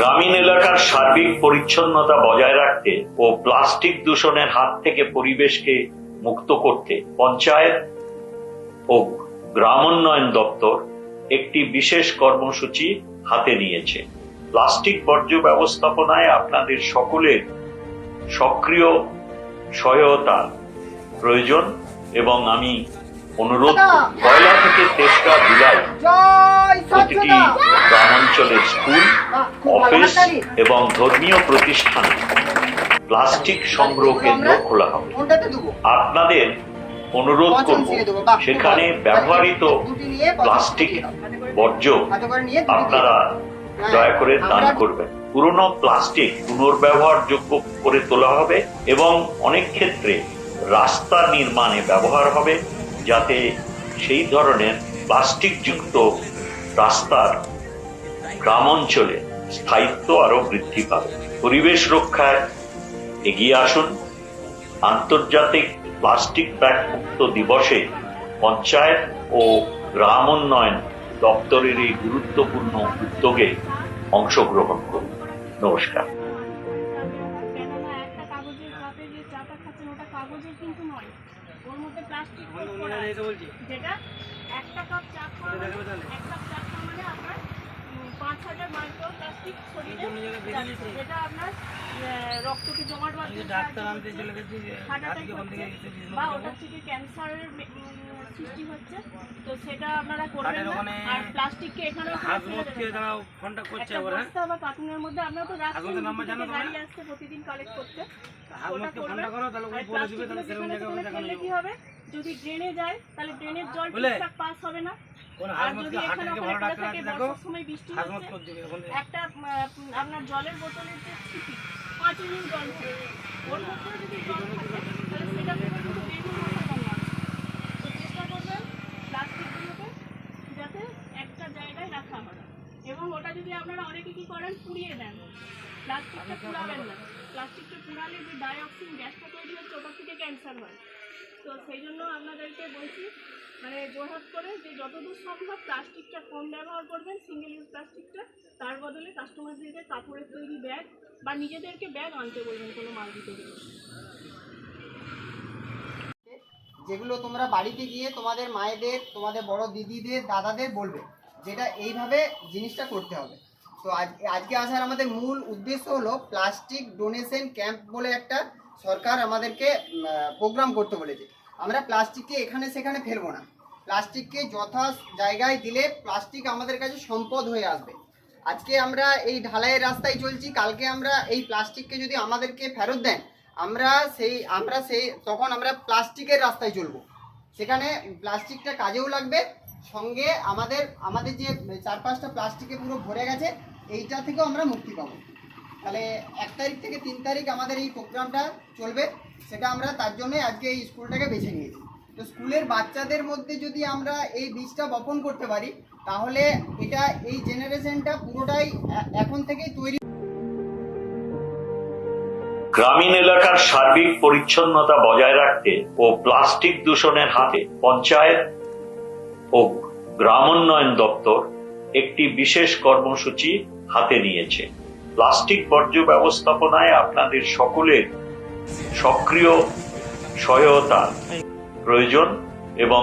গ্রামীণ এলাকার সার্বিক পরিচ্ছন্নতা বজায় রাখতে ও প্লাস্টিক দূষণের হাত থেকে পরিবেশকে মুক্ত করতে পঞ্চায়েত ও গ্রামোন্নয়ন দপ্তর একটি বিশেষ কর্মসূচি হাতে নিয়েছে। প্লাস্টিক বর্জ্য ব্যবস্থাপনায় আপনাদের সকলের সক্রিয় সহায়তা প্রয়োজন এবং আমি অনুরোধ পয়লা থেকে তেসরা জুলাই প্রতিটি গ্রামাঞ্চলের স্কুল অফিস এবং ধর্মীয় প্রতিষ্ঠানে। প্লাস্টিক সংগ্রহ কেন্দ্র খোলা হবে। আপনাদের অনুরোধ করব সেখানে। ব্যবহৃত প্লাস্টিক বর্জ্য আপনারা হ্যাঁ, দয়া করে দান করবেন। পুরনো প্লাস্টিক পুনর্ব্যবহারযোগ্য করে তোলা হবে এবং অনেক ক্ষেত্রে রাস্তা নির্মাণে ব্যবহার হবে যাতে সেই ধরনের প্লাস্টিকযুক্ত রাস্তার গ্রাম অঞ্চলে স্থায়িত্ব আরও বৃদ্ধি পাবে। পরিবেশ রক্ষায় এগিয়ে আসুন। আন্তর্জাতিক প্লাস্টিক ব্যাগ মুক্ত দিবসে পঞ্চায়েত ও গ্রাম উন্নয়ন দপ্তরের এই গুরুত্বপূর্ণ উদ্যোগে অংশগ্রহণ করুন। নমস্কার। একটা কাপে একটা চা খাওয়া মানে এক কাপ চা খাওয়া মানে আপনার মাইক্রো শরীরে যেটা আপনার রক্তকে জমাট বাঁধতে হার্ট অ্যাটাক হচ্ছে বা ওটার থেকে ক্যান্সারের সৃষ্টি হচ্ছে। তো সেটা আপনারা করবেন না। আর প্লাস্টিককে এখানে একটা বস্তা বা কার্টুনের মধ্যে আপনারা তো রাখছেন? গাড়ি আসছে প্রতিদিন কালেক্ট করতে ওটা আর প্লাস্টিকগুলো যেখানে সেখানে ফেললে কি হবে? যদি ড্রেনে যায় তাহলে ড্রেনের জল ঠিকঠাক পাস হবে না। আর যদি এখানে ওখানে পড়ে থাকে বর্ষার সময় বৃষ্টি হচ্ছে একটা আপনার জলের বোতলের যে ছিপি পাঁচ মিনিট জল ওর মধ্যে যদি জল থাকে তাহলে সেটা থেকে কিন্তু ডেঙ্গু মশা জন্মাবে তো চেষ্টা করবেন প্লাস্টিকগুলোকে যাতে একটা জায়গায় রাখা হয় এবং ওটা যদি আপনারা অনেকে কি করেন পুড়িয়ে দেন। প্লাস্টিকটা পুড়াবেন না। প্লাস্টিকটা পুড়ালে যে ডাইঅক্সিন গ্যাসটা তৈরি হচ্ছে ওটা থেকে ক্যান্সার হয়। তো সেই জন্য আপনাদেরকে বলছি মানে জোরহাত করে যে যতদূর সম্ভব প্লাস্টিকটা কম ব্যবহার করবেন সিঙ্গেল ইউজ প্লাস্টিকটা। তার বদলে কাস্টমারদেরকে কাপড়ের তৈরি ব্যাগ বা নিজেদেরকে ব্যাগ আনতে বলবেন কোনো মাল দিতে গেলে। যেগুলো তোমরা বাড়িতে গিয়ে তোমাদের মায়েদের তোমাদের বড় দিদিদের দাদাদের বলবে। যেটা এইভাবে জিনিসটা করতে হবে। তো আজ আজকে আসার আমাদের মূল উদ্দেশ্য হলো প্লাস্টিক ডোনেশন ক্যাম্প বলে একটা সরকার আমাদেরকে প্রোগ্রাম করতে বলেছে। আমরা প্লাস্টিককে এখানে সেখানে ফেলব না। প্লাস্টিককে যথা জায়গায় দিলে প্লাস্টিক আমাদের কাছে সম্পদ হয়ে আসবে। আজকে আমরা এই ঢালাইয়ের রাস্তায় চলছি, কালকে আমরা এই প্লাস্টিককে যদি আমাদেরকে ফেরত দেন, আমরা সেই আমরা সেই, তখন আমরা প্লাস্টিকের রাস্তায় চলবো। সেখানে প্লাস্টিকটা কাজেও লাগবে সঙ্গে আমাদের আমাদের যে চার পাঁচটা প্লাস্টিকে পুরো ভরে গেছে, এইটা থেকেও আমরা মুক্তি পাবো। তাহলে এক তারিখ থেকে তিন তারিখ আমাদের এই প্রোগ্রামটা চলবে, সেটা আমরা তার জন্য আজকে এই স্কুলটাকে বেছে নিয়েছি। তো স্কুলের বাচ্চাদের মধ্যে যদি আমরা এই বীজটা বপন করতে পারি, তাহলে এটা এই জেনারেশনটা পুরোটাই এখন থেকেই তৈরি গ্রামীণ এলাকার সার্বিক পরিচ্ছন্নতা বজায় রাখতে ও প্লাস্টিক দূষণের হাতে পঞ্চায়েত ও গ্রামোন্নয়ন দপ্তর একটি বিশেষ কর্মসূচি হাতে নিয়েছে। প্লাস্টিক বর্জ্য ব্যবস্থাপনায় আপনাদের সকলের সক্রিয় সহায়তা প্রয়োজন এবং